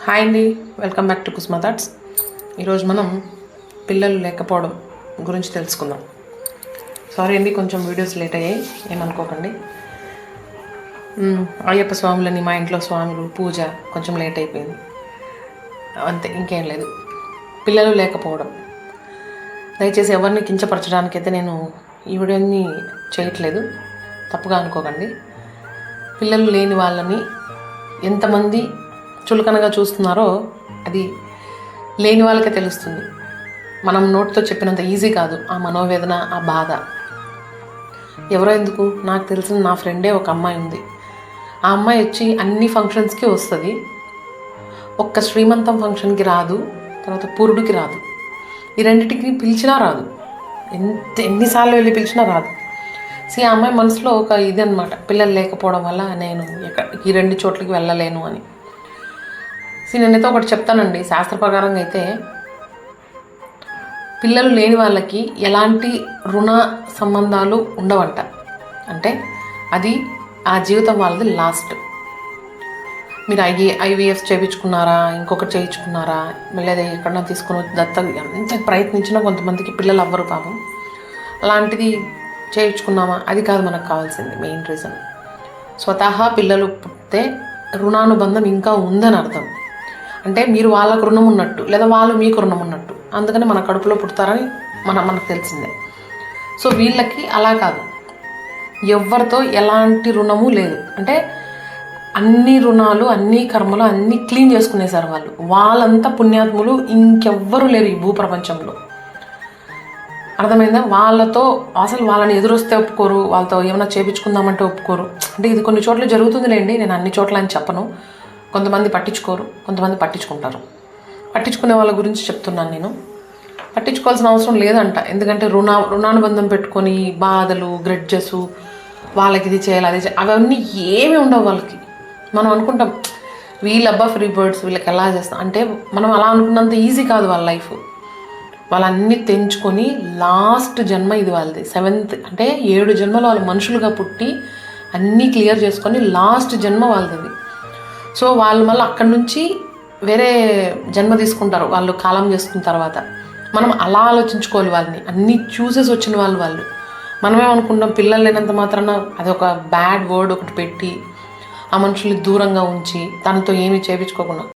Hi అండి welcome back to Kusma thoughts ఈరోజు మనం పిల్లలు లేకపోవడం గురించి తెలుసుకుందాం. సారీ అండి కొంచెం వీడియోస్ లేట్ అయ్యాయి ఏమనుకోకండి. అయ్యప్ప స్వాములని మా ఇంట్లో స్వాములు పూజ కొంచెం లేట్ అయిపోయింది. అంతే ఇంకేం లేదు. పిల్లలు లేకపోవడం. దయచేసి ఎవరిని కించపరచడానికైతే నేను ఈ వీడియోని చేయట్లేదు. తప్పుగా అనుకోకండి. పిల్లలు లేని వాళ్ళని ఎంతమంది చులకనగా చూస్తున్నారో అది లేని వాళ్ళకే తెలుస్తుంది. మనం నోటితో చెప్పినంత ఈజీ కాదు ఆ మనోవేదన ఆ బాధ. ఎవరో ఎందుకు? నాకు తెలిసిన నా ఫ్రెండే ఒక అమ్మాయి ఉంది. ఆ అమ్మాయి వచ్చి అన్ని ఫంక్షన్స్కి వస్తుంది. ఒక్క శ్రీమంతం ఫంక్షన్కి రాదు తర్వాత పురుడుకి రాదు. ఈ రెండింటికి పిలిచినా రాదు. ఎంత ఎన్నిసార్లు వెళ్ళి పిలిచినా రాదు. సీ ఆ అమ్మాయి మనసులో ఒక ఇది అనమాట పిల్లలు లేకపోవడం వల్ల నేను ఈ రెండు చోట్లకి వెళ్ళలేను అని. నేనైతే ఒకటి చెప్తానండి. శాస్త్ర ప్రకారంగా అయితే పిల్లలు లేని వాళ్ళకి ఎలాంటి రుణ సంబంధాలు ఉండవంట. అంటే అది ఆ జీవితం వాళ్ళది లాస్ట్ మీరు ఐ ఐవీఎఫ్ చేయించుకున్నారా? ఇంకొకటి చేయించుకున్నారా? మళ్ళీ ఎక్కడన్నా తీసుకొని దత్త ఎంత ప్రయత్నించినా కొంతమందికి పిల్లలు అవ్వరు పాపం. అలాంటిది చేయించుకున్నామా? అది కాదు మనకు కావాల్సింది మెయిన్ రీజన్ స్వతహా పిల్లలు పుట్టితే రుణానుబంధం ఇంకా ఉందని అర్థం అంటే మీరు వాళ్ళకు రుణం ఉన్నట్టు లేదా వాళ్ళు మీకు రుణం ఉన్నట్టు. అందుకని మన కడుపులో పుడతారని మన మనకు తెలిసిందే. సో వీళ్ళకి అలా కాదు. ఎవరితో ఎలాంటి రుణము లేదు. అంటే అన్ని రుణాలు అన్ని కర్మలు అన్ని క్లీన్ చేసుకునేసారు వాళ్ళు. వాళ్ళంతా పుణ్యాత్ములు ఇంకెవ్వరూ లేరు ఈ భూప్రపంచంలో. అర్థమైందా? వాళ్ళతో అసలు వాళ్ళని ఎదురొస్తే ఒప్పుకోరు వాళ్ళతో ఏమైనా చేపించుకుందామంటే ఒప్పుకోరు. అంటే ఇది కొన్ని చోట్ల జరుగుతుందిలేండి నేను అన్ని చోట్ల అని చెప్పను. కొంతమంది పట్టించుకోరు కొంతమంది పట్టించుకుంటారు. పట్టించుకునే వాళ్ళ గురించి చెప్తున్నాను నేను. పట్టించుకోవాల్సిన అవసరం లేదంట. ఎందుకంటే రుణ రుణానుబంధం పెట్టుకొని బాధలు గ్రెడ్జెస్ వాళ్ళకి ఇది చేయాలి అది చేయాలి అవన్నీ ఏమీ ఉండవు వాళ్ళకి. మనం అనుకుంటాం వీళ్ళబ్బా ఫ్రీ బర్డ్స్ వీళ్ళకి ఎలా చేస్తాం? అంటే మనం అలా అనుకున్నంత ఈజీ కాదు వాళ్ళ లైఫ్ వాళ్ళన్నీ తెంచుకొని లాస్ట్ జన్మ ఇది వాళ్ళది. సెవెంత్ అంటే ఏడు జన్మలు వాళ్ళు మనుషులుగా పుట్టి అన్నీ క్లియర్ చేసుకొని లాస్ట్ జన్మ వాళ్ళది. సో వాళ్ళు మళ్ళీ అక్కడి నుంచి వేరే జన్మ తీసుకుంటారు. వాళ్ళు కాలం చేసుకున్న తర్వాత. మనం అలా ఆలోచించుకోవాలి వాళ్ళని. అన్నీ చూసేసి వచ్చిన వాళ్ళు వాళ్ళు. మనమేమనుకుంటాం పిల్లలు లేనంత మాత్రాన అదొక బ్యాడ్ వర్డ్ ఒకటి పెట్టి ఆ మనుషుల్ని దూరంగా ఉంచి తనతో ఏమీ చేయించుకోకుండా